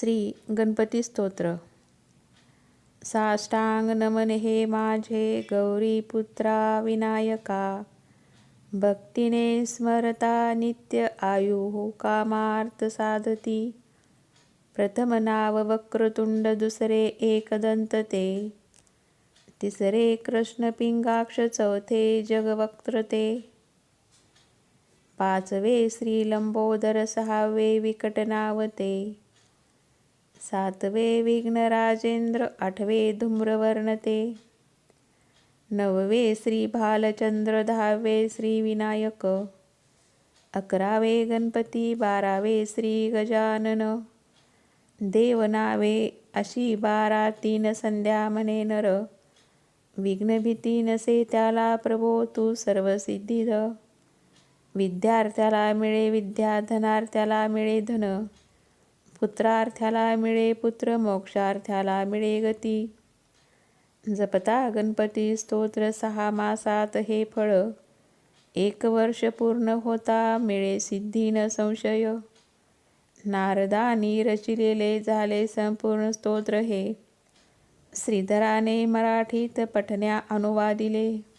श्री गणपती स्तोत्र. साष्टांग नमन हे माझे गौरीपुत्रा विनायका. भक्तीने स्मरता नित्य आयु हो कामार्थ साधती. प्रथम नाव वक्रतुंड दुसरे एकदंत ते. तिसरे कृष्ण पिंगाक्ष चौथे जगवक्त्र ते. पाचवे श्री लंबोदर सहावे विकटनावते सातवे विघ्नराजेंद्र आठवे धूम्रवर्ण ते नववे श्री भालचंद्र दहावे श्री विनायक अकरावे गणपती बारावे श्री गजानन. देवनावे अशी बारा तीन संध्या म्हणे नर. विघ्नभीती नसे त्याला प्रभो तू सर्व सिद्धी विद्यार्थ्याला मिळे विद्या धनार्थ्याला मिळे धन. पुत्रार्थ्याला मिळे पुत्र मोक्षार्थ्याला मिळे गती. जपता गणपती स्तोत्र सहा मासात हे फळ. एक वर्ष पूर्ण होता मिळे सिद्धी न संशय नारदानी रचिलेले झाले संपूर्ण स्तोत्र हे. श्रीधराने मराठीत पठण्या अनुवादिले.